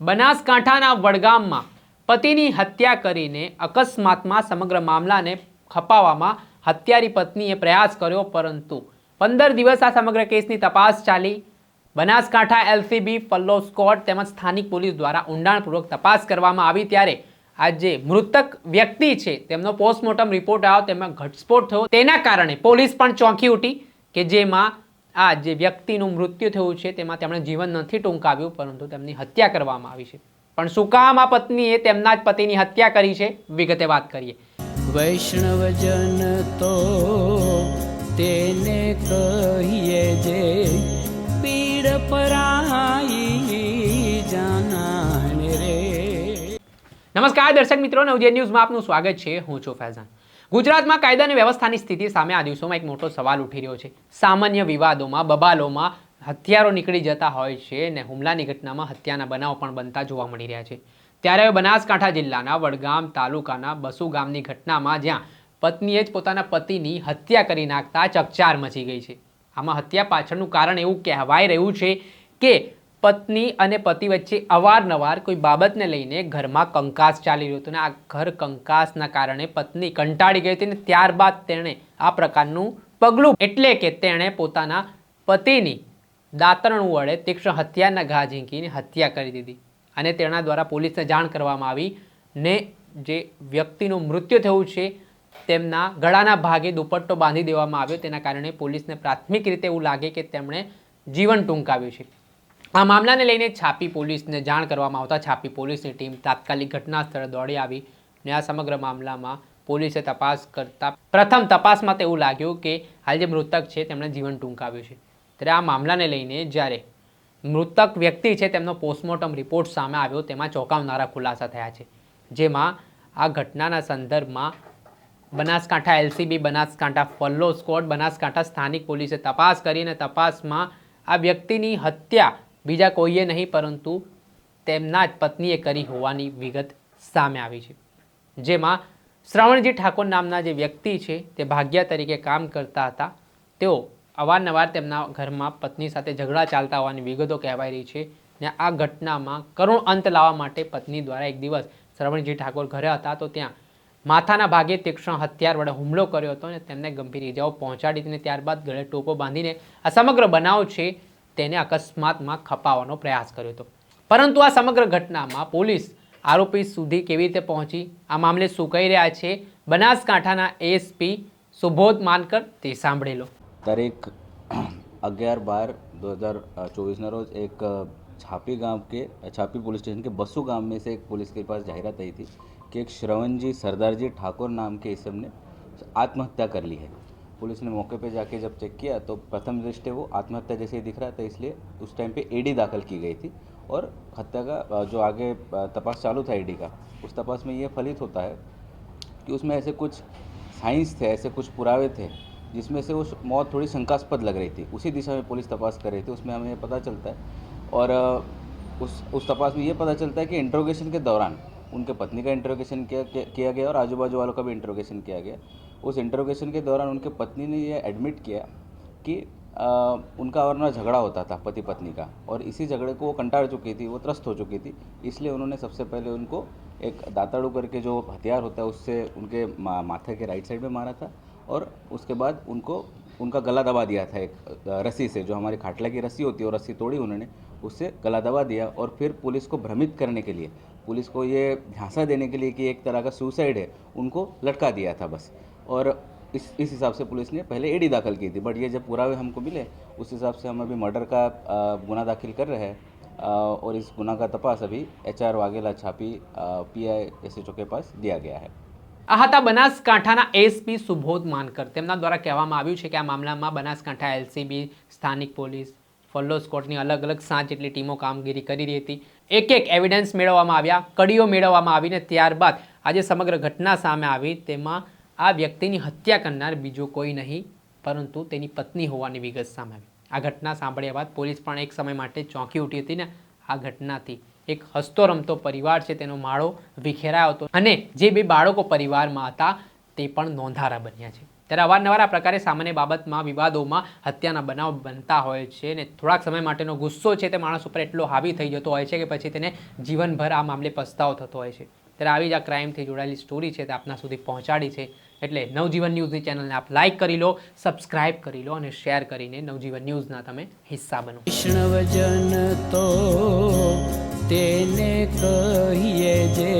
બનાસકાંઠાના વડગામમાં પતિની હત્યા કરીને અકસ્માતમાં સમગ્ર મામલાને ખપાવવામાં હત્યારી પત્નીએ પ્રયાસ કર્યો, પરંતુ પંદર દિવસ આ સમગ્ર કેસની તપાસ ચાલી. બનાસકાંઠા એલસીબી પલ્લો સ્કોટ તેમજ સ્થાનિક પોલીસ દ્વારા ઊંડાણપૂર્વક તપાસ કરવામાં આવી ત્યારે આ જે મૃતક વ્યક્તિ છે, તેમનો પોસ્ટમોર્ટમ રિપોર્ટ આવ્યો તેમાં ઘટસ્ફોટ થયો. તેના કારણે પોલીસ પણ ચોંકી ઉઠી કે જેમાં આ જે વ્યક્તિનું મૃત્યુ થયું છે તેમાં તેમણે જીવન નથી ટૂંકાવ્યું પરંતુ તેમની હત્યા કરવામાં આવી છે. પણ શું કામ આ પત્નીએ તેમના જ પતિની હત્યા કરી છે? વિગતે વાત કરીએ. વૈષ્ણવજન તો તેને કહીએ જે પીડ પરાઈ જાનાને રે. નમસ્કાર દર્શક મિત્રો નવજે ન્યૂઝમાં આપનું સ્વાગત છે. હું છું ફૈઝાન. ગુજરાતમાં કાયદા અને વ્યવસ્થાની સ્થિતિ સામે આ દિવસોમાં એક મોટો સવાલ ઉઠી રહ્યો છે. સામાન્ય વિવાદોમાં, બબાલોમાં હથિયારો નીકળી જતા હોય છે અને હુમલાની ઘટનામાં હત્યાના બનાવ પણ બનતા જોવા મળી રહ્યા છે. ત્યારે હવે બનાસકાંઠા જિલ્લાના વડગામ તાલુકાના બસુ ગામની ઘટનામાં જ્યાં પત્નીએ જ પોતાના પતિની હત્યા કરી નાખતા ચકચાર મચી ગઈ છે. આમાં હત્યા પાછળનું કારણ એવું કહેવાય રહ્યું છે કે પત્ની અને પતિ વચ્ચે અવારનવાર કોઈ બાબતને લઈને ઘરમાં કંકાસ ચાલી રહ્યો હતો અને આ ઘર કંકાસના કારણે પત્ની કંટાળી ગઈ હતી અને ત્યારબાદ તેણે આ પ્રકારનું પગલું એટલે કે તેણે પોતાના પતિની દાતરણું વડે તીક્ષ્ણ હત્યાના ઘા ઝીંકીને હત્યા કરી દીધી. અને તેના દ્વારા પોલીસને જાણ કરવામાં આવી ને જે વ્યક્તિનું મૃત્યુ થયું છે તેમના ગળાના ભાગે દુપટ્ટો બાંધી દેવામાં આવ્યો. તેના કારણે પોલીસને પ્રાથમિક રીતે એવું લાગે કે તેમણે જીવન ટૂંકાવ્યું છે. આ મામલાને લઈને છાપી પોલીસને જાણ કરવામાં આવતા છાપી પોલીસની ટીમ તાત્કાલિક ઘટના સ્થળે દોડી આવી ને આ સમગ્ર મામલામાં પોલીસે તપાસ કરતા પ્રથમ તપાસમાં તેવું લાગ્યું કે હાલ જે મૃતક છે તેમણે જીવન ટૂંકાવ્યું છે. ત્યારે આ મામલાને લઈને જ્યારે મૃતક વ્યક્તિ છે તેમનો પોસ્ટમોર્ટમ રિપોર્ટ સામે આવ્યો તેમાં ચોંકાવનારા ખુલાસા થયા છે. જેમાં આ ઘટનાના સંદર્ભમાં Banaskantha LCB, Banaskantha furlough squad, Banaskantha સ્થાનિક પોલીસે તપાસ કરીને તપાસમાં આ વ્યક્તિની હત્યા બીજા કોઈએ નહીં, પરંતુ તેમના જ પત્નીએ કરી હોવાની વિગત સામે આવી છે. જેમાં શ્રવણજી ઠાકોર નામના જે વ્યક્તિ છે, તે ભાગ્યા તરીકે કામ કરતા હતા. તેઓ અવારનવાર તેમના ઘરમાં પત્ની સાથે ઝઘડા ચાલતા હોવાની વિગતો કહેવાય રહી છે ને આ ઘટનામાં કરુણ અંત લાવવા માટે પત્ની દ્વારા એક દિવસ શ્રવણજી ઠાકોર ઘરે હતા તો ત્યાં માથાના ભાગે તીક્ષ્ણ હથિયાર વડે હુમલો કર્યો હતો અને તેમને ગંભીર ઇજાઓ પહોંચાડી અને ત્યારબાદ ગળે ટોપો બાંધીને આ સમગ્ર બનાવ છે તેને અકસ્માતમાં ખપાવવાનો પ્રયાસ કર્યો હતો પરંતુ આ સમગ્ર ઘટનામાં પોલીસ આરોપી સુધી કેવી રીતે પહોંચી આ મામલે શું કહી રહ્યા છે બનાસકાંઠાના એસપી સુબોધ માનકર તે સાંભળી લો तारीख अग्यारह बार 2024 ना रोज एक छापी गांव के छापी पुलिस स्टेशन के बसु गांव में से एक पुलिस के पास जाहिरात आई थी कि एक श्रवणजी सरदारजी ठाकुर नाम के इसम ने आत्महत्या कर ली है पुलिस ने मौके पे जाके जब चेक किया तो प्रथम दृष्टि वो आत्महत्या जैसे ही दिख रहा था इसलिए उस टाइम पे एडी दाखिल की गई थी और हत्या का जो आगे तपास चालू था ईडी का, उस तपास में ये फलित होता है कि उसमें ऐसे कुछ साइंस थे, ऐसे कुछ पुरावे थे, जिसमें से वो मौत थोड़ी शंकास्पद लग रही थी। उसी दिशा में पुलिस तपास कर रही थी, उसमें हमें पता चलता है और उस उस तपास में ये पता चलता है कि इंट्रोगेशन के दौरान उनके पत्नी का इंटरोगेशन किया किया गया और आजू बाजू वालों का भी इंटरोगेशन किया गया। उस इंटरोगेशन के दौरान उनके पत्नी ने यह एडमिट किया कि अ, उनका और ना झगड़ा होता था पति पत्नी का और इसी झगड़े को वो कंटाळ चुकी थी वो त्रस्त हो चुकी थी। इसलिए उन्होंने सबसे पहले उनको एक दाताड़ू करके जो हथियार होता है उससे उनके मा, माथे के राइट साइड में मारा था और उसके बाद उनको उनका गला दबा दिया था एक रस्सी से जो हमारी खाटला की रस्सी होती है वो रस्सी तोड़ी उन्होंने उससे गला दबा दिया और फिर पुलिस को भ्रमित करने के लिए पुलिस को ये झांसा देने के लिए कि एक तरह का सुसाइड है उनको लटका दिया था बस और इस इस हिसाब से पुलिस ने पहले एडी दाखिल की थी बट ये जब पुरावे हमको मिले उस हिसाब से हम अभी मर्डर का अ, गुना दाखिल कर रहे हैं अ, और इस गुना का तपास अभी एच आर वाघेला छापी P I S H O के पास दिया गया है આ હતા બનાસકાંઠાના એસપી સુબોધ માનકર તેમના દ્વારા કહેવામાં આવ્યું છે કે આ મામલામાં બનાસકાંઠા એલસીબી સ્થાનિક પોલીસ ફલ્લો સ્કોટની અલગ અલગ સાત જેટલી ટીમો કામગીરી કરી રહી હતી એક એક એવિડન્સ મેળવવામાં આવ્યા, કડીઓ મેળવવામાં આવીને ત્યારબાદ આજે સમગ્ર ઘટના સામે આવી, તેમાં આ વ્યક્તિની હત્યા કરનાર બીજો કોઈ નહીં, પરંતુ તેની પત્ની હોવાની વિગત સામે આવી. આ ઘટના સાંભળ્યા બાદ પોલીસ પણ એક સમય માટે ચોંકી ઉઠી હતી ને આ ઘટનાથી. એક હસતો રમતો પરિવાર છે, તેનો માળો વિખેરાયો હતો અને જે બે બાળકો પરિવારમાં હતા, તે પણ નોંધારા બન્યા છે. ત્યારે અવારનવાર આ પ્રકારે સામાન્ય બાબતમાં, વિવાદોમાં હત્યાના બનાવ બનતા હોય છે અને થોડાક સમય માટેનો ગુસ્સો છે તે માણસ ઉપર એટલો હાવી થઈ જતો હોય છે કે પછી તેને જીવનભર આ મામલે પસ્તાવો થતો હોય છે. ત્યારે આવી જ આ ક્રાઇમથી જોડાયેલી સ્ટોરી છે તે આપના સુધી પહોંચાડી છે. એટલે નવજીવન ન્યૂઝની ચેનલને આપ લાઇક કરી લો સબસ્ક્રાઇબ કરી લો અને શેર કરીને નવજીવન ન્યૂઝના તમે હિસ્સા બનો. વૈષ્ણવજન તો તેને કહીએ જે